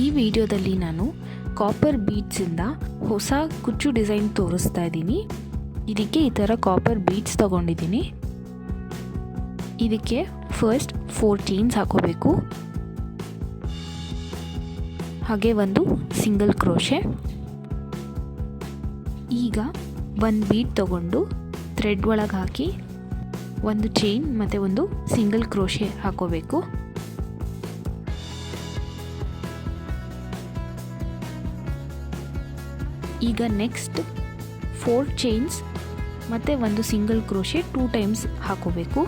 ಈ ವಿಡಿಯೋದಲ್ಲಿ ನಾನು ಕಾಪರ್ ಬೀಡ್ಸಿಂದ ಹೊಸ ಕುಚ್ಚು ಡಿಸೈನ್ ತೋರಿಸ್ತಾ ಇದ್ದೀನಿ. ಇದಕ್ಕೆ ಈ ಥರ ಕಾಪರ್ ಬೀಡ್ಸ್ ತಗೊಂಡಿದ್ದೀನಿ. ಇದಕ್ಕೆ ಫಸ್ಟ್ ಫೋರ್ ಚೈನ್ಸ್ ಹಾಕೋಬೇಕು. ಹಾಗೆ ಒಂದು ಸಿಂಗಲ್ ಕ್ರೋಶೆ ಈಗ ಒಂದು ಬೀಟ್ ತಗೊಂಡು ಥ್ರೆಡ್ ಒಳಗೆ ಹಾಕಿ ಒಂದು ಚೈನ್ ಮತ್ತು ಒಂದು ಸಿಂಗಲ್ ಕ್ರೋಶೆ ಹಾಕೋಬೇಕು. ಈಗ ನೆಕ್ಸ್ಟ್ ಫೋರ್ ಚೈನ್ಸ್ ಮತ್ತು ಒಂದು ಸಿಂಗಲ್ ಕ್ರೋಶೆ ಟೂ ಟೈಮ್ಸ್ ಹಾಕೋಬೇಕು.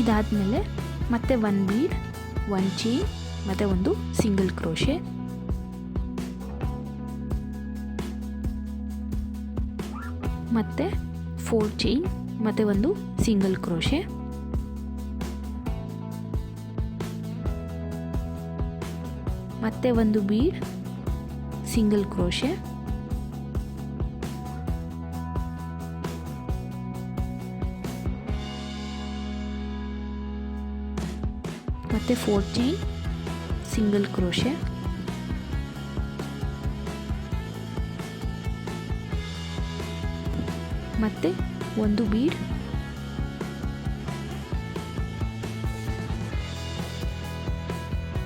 ಇದಾದಮೇಲೆ ಮತ್ತೆ ಒನ್ ಬೀಡ್ ಒನ್ ಚೈನ್ ಮತ್ತು ಒಂದು ಸಿಂಗಲ್ ಕ್ರೋಶೆ ಮತ್ತು ಫೋರ್ ಚೈನ್ ಮತ್ತು ಒಂದು ಸಿಂಗಲ್ ಕ್ರೋಶೆ ಮತ್ತೆ ಒಂದು ಬೀಡ್ ಸಿಂಗಲ್ ಕ್ರೋಶೆ ಮತ್ತು ಫೋರ್ ಚೈನ್ ಸಿಂಗಲ್ ಕ್ರೋಶೆ ಮತ್ತು ಒಂದು ಬೀಡ್.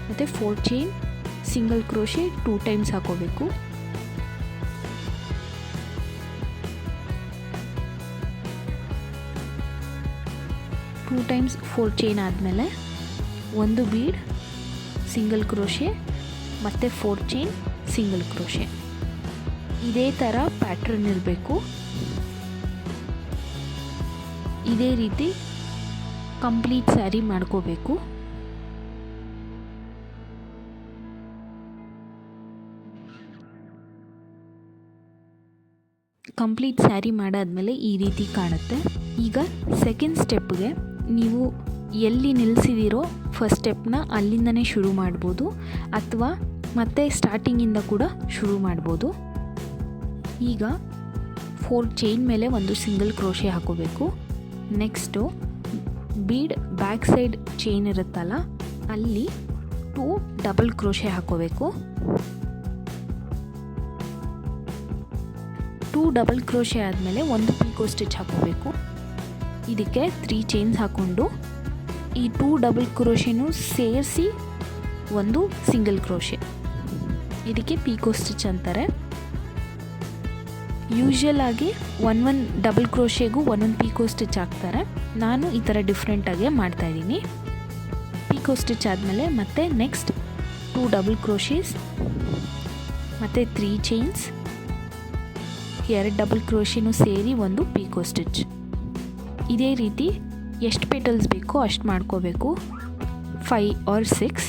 ಮತ್ತು four chain single crochet two times ಹಾಕೋಬೇಕು. ಟೂ ಟೈಮ್ಸ್ ಫೋರ್ ಚೈನ್ ಆದಮೇಲೆ ಒಂದು ಬೀಡ್ ಸಿಂಗಲ್ ಕ್ರೋಶೆ ಮತ್ತು ಫೋರ್ ಚೈನ್ ಸಿಂಗಲ್ ಕ್ರೋಶೆ ಇದೇ ಥರ ಪ್ಯಾಟ್ರನ್ ಇರಬೇಕು. ಇದೇ ರೀತಿ ಕಂಪ್ಲೀಟ್ ಸ್ಯಾರಿ ಮಾಡ್ಕೋಬೇಕು. ಕಂಪ್ಲೀಟ್ ಸ್ಯಾರಿ ಮಾಡಾದಮೇಲೆ ಈ ರೀತಿ ಕಾಣುತ್ತೆ. ಈಗ ಸೆಕೆಂಡ್ ಸ್ಟೆಪ್ಗೆ ನೀವು ಎಲ್ಲಿ ನಿಲ್ಲಿಸಿದಿರೋ ಫಸ್ಟ್ ಸ್ಟೆಪ್ನ ಅಲ್ಲಿಂದನೇ ಶುರು ಮಾಡ್ಬೋದು, ಅಥವಾ ಮತ್ತೆ ಸ್ಟಾರ್ಟಿಂಗಿಂದ ಕೂಡ ಶುರು ಮಾಡ್ಬೋದು. ಈಗ ಫೋರ್ ಚೈನ್ ಮೇಲೆ ಒಂದು ಸಿಂಗಲ್ ಕ್ರೋಶೆ ಹಾಕೋಬೇಕು. Next bead back side chain ಇರುತ್ತಲ್ಲ, ಅಲ್ಲಿ ಟೂ ಡಬಲ್ ಕ್ರೋಶೆ ಹಾಕೋಬೇಕು. ಟೂ ಡಬಲ್ ಕ್ರೋಶೆ ಆದಮೇಲೆ ಒಂದು ಪೀಕೋ ಸ್ಟಿಚ್ ಹಾಕೋಬೇಕು. ಇದಕ್ಕೆ ತ್ರೀ ಚೈನ್ಸ್ ಹಾಕ್ಕೊಂಡು ಈ ಟೂ ಡಬಲ್ ಕ್ರೋಶೆನೂ ಸೇರಿಸಿ ಒಂದು ಸಿಂಗಲ್ ಕ್ರೋಶೆ ಇದಕ್ಕೆ ಪೀಕೋ ಸ್ಟಿಚ್ ಅಂತಾರೆ. ಯೂಶ್ವಲ್ ಆಗಿ ಒನ್ ಒನ್ ಡಬಲ್ ಕ್ರೋಶೆಗೂ ಒನ್ ಪೀಕೋ ಸ್ಟಿಚ್ ಹಾಕ್ತಾರೆ. ನಾನು ಈ ಥರ ಡಿಫ್ರೆಂಟಾಗೆ ಮಾಡ್ತಾಯಿದ್ದೀನಿ ಪೀಕೋ ಸ್ಟಿಚ್ ಆದಮೇಲೆ ಮತ್ತೆ ನೆಕ್ಸ್ಟ್ ಟೂ ಡಬಲ್ ಕ್ರೋಶೀಸ್ ಮತ್ತು ತ್ರೀ ಚೈನ್ಸ್ ಎರಡು ಡಬಲ್ ಕ್ರೋಶಿನೂ ಸೇರಿ ಒಂದು ಪೀಕೋ ಸ್ಟಿಚ್ ಇದೇ ರೀತಿ ಎಷ್ಟು ಪೆಟಲ್ಸ್ ಬೇಕೋ ಅಷ್ಟು ಮಾಡ್ಕೋಬೇಕು. ಫೈ ಆರ್ ಸಿಕ್ಸ್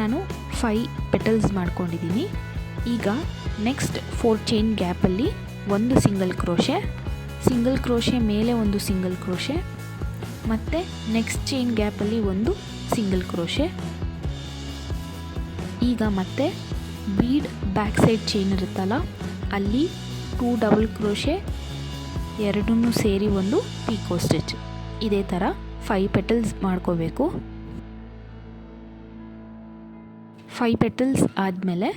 ನಾನು ಫೈ ಪೆಟಲ್ಸ್ ಮಾಡ್ಕೊಂಡಿದ್ದೀನಿ. ಈಗ ನೆಕ್ಸ್ಟ್ ಫೋರ್ ಚೈನ್ ಗ್ಯಾಪಲ್ಲಿ ಒಂದು ಸಿಂಗಲ್ ಕ್ರೋಶೆ ಸಿಂಗಲ್ ಕ್ರೋಶೆ ಮೇಲೆ ಒಂದು ಸಿಂಗಲ್ ಕ್ರೋಶೆ ಮತ್ತು ನೆಕ್ಸ್ಟ್ ಚೈನ್ ಗ್ಯಾಪಲ್ಲಿ ಒಂದು ಸಿಂಗಲ್ ಕ್ರೋಶೆ ಈಗ ಮತ್ತೆ ಬೀಡ್ ಬ್ಯಾಕ್ ಸೈಡ್ ಚೈನ್ ಇರುತ್ತಲ್ಲ, ಅಲ್ಲಿ ಟೂ ಡಬಲ್ ಕ್ರೋಶೆ ಎರಡನ್ನೂ ಸೇರಿ ಒಂದು ಪೀಕೋ ಸ್ಟಿಚ್ ಇದೇ ಥರ ಫೈ ಪೆಟಲ್ಸ್ ಮಾಡ್ಕೋಬೇಕು. ಫೈ ಪೆಟಲ್ಸ್ ಆದಮೇಲೆ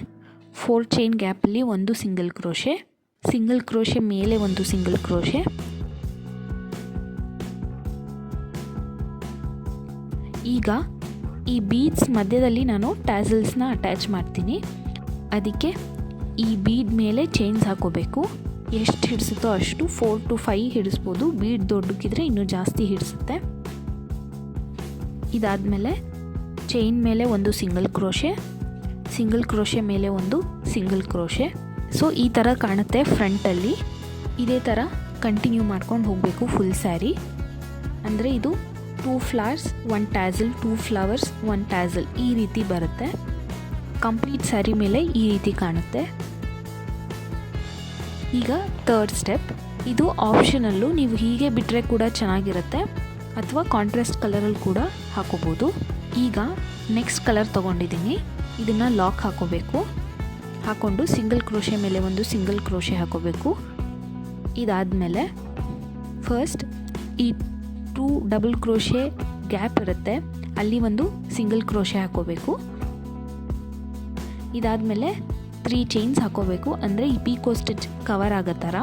ಫೋರ್ ಚೈನ್ ಗ್ಯಾಪಲ್ಲಿ ಒಂದು ಸಿಂಗಲ್ ಕ್ರೋಶೆ ಸಿಂಗಲ್ ಕ್ರೋಶೆ ಮೇಲೆ ಒಂದು ಸಿಂಗಲ್ ಕ್ರೋಶೆ ಈಗ ಈ ಬೀಡ್ಸ್ ಮಧ್ಯದಲ್ಲಿ ನಾನು ಟ್ಯಾಸಲ್ಸ್ನ ಅಟ್ಯಾಚ್ ಮಾಡ್ತೀನಿ. ಅದಕ್ಕೆ ಈ ಬೀಡ್ ಮೇಲೆ ಚೈನ್ಸ್ ಹಾಕೋಬೇಕು. ಎಷ್ಟು ಹಿಡಿಸುತ್ತೋ ಅಷ್ಟು ಫೋರ್ ಟು ಫೈ ಹಿಡಿಸ್ಬೋದು. ಬೀಡ್ ದೊಡ್ಡಕ್ಕಿದ್ರೆ ಇನ್ನೂ ಜಾಸ್ತಿ ಹಿಡಿಸುತ್ತೆ. ಇದಾದಮೇಲೆ ಚೈನ್ ಮೇಲೆ ಒಂದು ಸಿಂಗಲ್ ಕ್ರೋಶೆ ಸಿಂಗಲ್ ಕ್ರೋಶೆ ಮೇಲೆ ಒಂದು ಸಿಂಗಲ್ ಕ್ರೋಶೆ ಸೊ ಈ ಥರ ಕಾಣುತ್ತೆ ಫ್ರಂಟಲ್ಲಿ ಇದೇ ಥರ ಕಂಟಿನ್ಯೂ ಮಾಡ್ಕೊಂಡು ಹೋಗಬೇಕು ಫುಲ್ ಸ್ಯಾರಿ ಅಂದರೆ ಇದು two flowers one tassel two flowers one tassel ಈ ರೀತಿ ಬರುತ್ತೆ. ಕಂಪ್ಲೀಟ್ ಸ್ಯಾರಿ ಮೇಲೆ ಈ ರೀತಿ ಕಾಣುತ್ತೆ. ಈಗ ಥರ್ಡ್ ಸ್ಟೆಪ್ ಇದು ಆಪ್ಷನಲ್ಲು ನೀವು ಹೀಗೆ ಬಿಟ್ಟರೆ ಕೂಡ ಚೆನ್ನಾಗಿರುತ್ತೆ. ಅಥವಾ ಕಾಂಟ್ರಾಸ್ಟ್ ಕಲರಲ್ಲಿ ಕೂಡ ಹಾಕೋಬೋದು. ಈಗ ನೆಕ್ಸ್ಟ್ ಕಲರ್ ತೊಗೊಂಡಿದ್ದೀನಿ. ಇದನ್ನು ಲಾಕ್ ಹಾಕೋಬೇಕು. ಹಾಕ್ಕೊಂಡು ಸಿಂಗಲ್ ಕ್ರೋಶೆ ಮೇಲೆ ಒಂದು ಸಿಂಗಲ್ ಕ್ರೋಶೆ ಹಾಕೋಬೇಕು. ಇದಾದಮೇಲೆ ಫಸ್ಟ್ ಈ ಟೂ ಡಬಲ್ ಕ್ರೋಶೆ ಗ್ಯಾಪ್ ಇರುತ್ತೆ. ಅಲ್ಲಿ ಒಂದು ಸಿಂಗಲ್ ಕ್ರೋಶೆ ಹಾಕೋಬೇಕು. ಇದಾದಮೇಲೆ ತ್ರೀ ಚೈನ್ಸ್ ಹಾಕೋಬೇಕು. ಅಂದರೆ ಈ ಪೀಕೋ ಸ್ಟಿಚ್ ಕವರ್ ಆಗೋ ಥರ.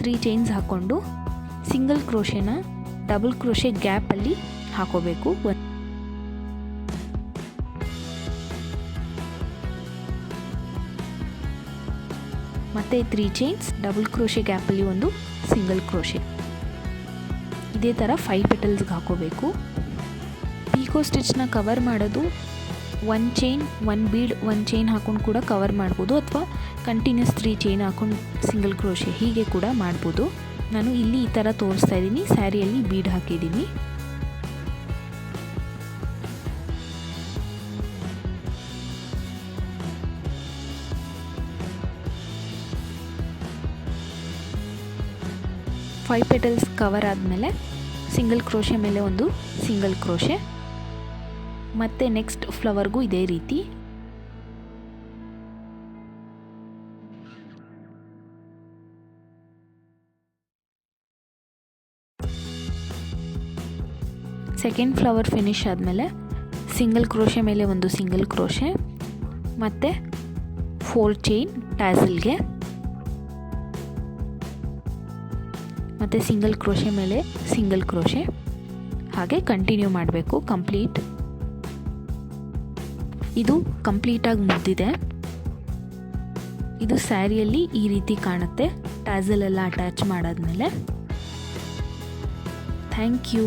ತ್ರೀ ಚೈನ್ಸ್ ಹಾಕ್ಕೊಂಡು ಸಿಂಗಲ್ ಕ್ರೋಶೆನ ಡಬಲ್ ಕ್ರೋಶೆ ಗ್ಯಾಪಲ್ಲಿ ಹಾಕೋಬೇಕು. ಮತ್ತು ತ್ರೀ ಚೈನ್ಸ್ ಡಬಲ್ ಕ್ರೋಶೆ ಗ್ಯಾಪಲ್ಲಿ ಒಂದು ಸಿಂಗಲ್ ಕ್ರೋಶೆ ಇದೇ ಥರ ಫೈವ್ ಪೆಟಲ್ಸ್ಗೆ ಹಾಕೋಬೇಕು. ಪೀಕೋ ಸ್ಟಿಚ್ನ ಕವರ್ ಮಾಡೋದು one chain one bead one chain ಹಾಕೊಂಡು ಕೂಡ ಕವರ್ ಮಾಡ್ಬೋದು, ಅಥವಾ ಕಂಟಿನ್ಯೂಸ್ ತ್ರೀ ಚೈನ್ ಹಾಕೊಂಡು ಸಿಂಗಲ್ ಕ್ರೋಶೆ ಹೀಗೆ ಕೂಡ ಮಾಡ್ಬೋದು. ನಾನು ಇಲ್ಲಿ ಈ ಥರ ತೋರಿಸ್ತಾ ಇದ್ದೀನಿ. ಸ್ಯಾರಿಯಲ್ಲಿ ಬೀಡ್ ಹಾಕಿದ್ದೀನಿ. ಫೈವ್ ಪೆಟಲ್ಸ್ ಕವರ್ ಆದಮೇಲೆ ಸಿಂಗಲ್ ಕ್ರೋಶೆ ಮೇಲೆ ಒಂದು ಸಿಂಗಲ್ ಕ್ರೋಶೆ ಮತ್ತು ನೆಕ್ಸ್ಟ್ ಫ್ಲವರ್ಗೂ ಇದೇ ರೀತಿ. ಸೆಕೆಂಡ್ ಫ್ಲವರ್ ಫಿನಿಶ್ ಆದಮೇಲೆ ಸಿಂಗಲ್ ಕ್ರೋಶೆ ಮೇಲೆ ಒಂದು ಸಿಂಗಲ್ ಕ್ರೋಶೆ ಮತ್ತು ಫೋರ್ ಚೈನ್ ಟ್ಯಾಸಲ್ಗೆ ಮತ್ತು ಸಿಂಗಲ್ ಕ್ರೋಶೆ ಮೇಲೆ ಸಿಂಗಲ್ ಕ್ರೋಶೆ ಹಾಗೆ ಕಂಟಿನ್ಯೂ ಮಾಡಬೇಕು ಕಂಪ್ಲೀಟ್ ಇದು ಕಂಪ್ಲೀಟಾಗಿ ಮುಗ್ದಿದೆ. ಇದು ಸ್ಯಾರಿಯಲ್ಲಿ ಈ ರೀತಿ ಕಾಣುತ್ತೆ. ಟ್ಯಾಸಲ್ ಎಲ್ಲ ಅಟ್ಯಾಚ್ ಮಾಡಾದ್ಮೇಲೆ. Thank you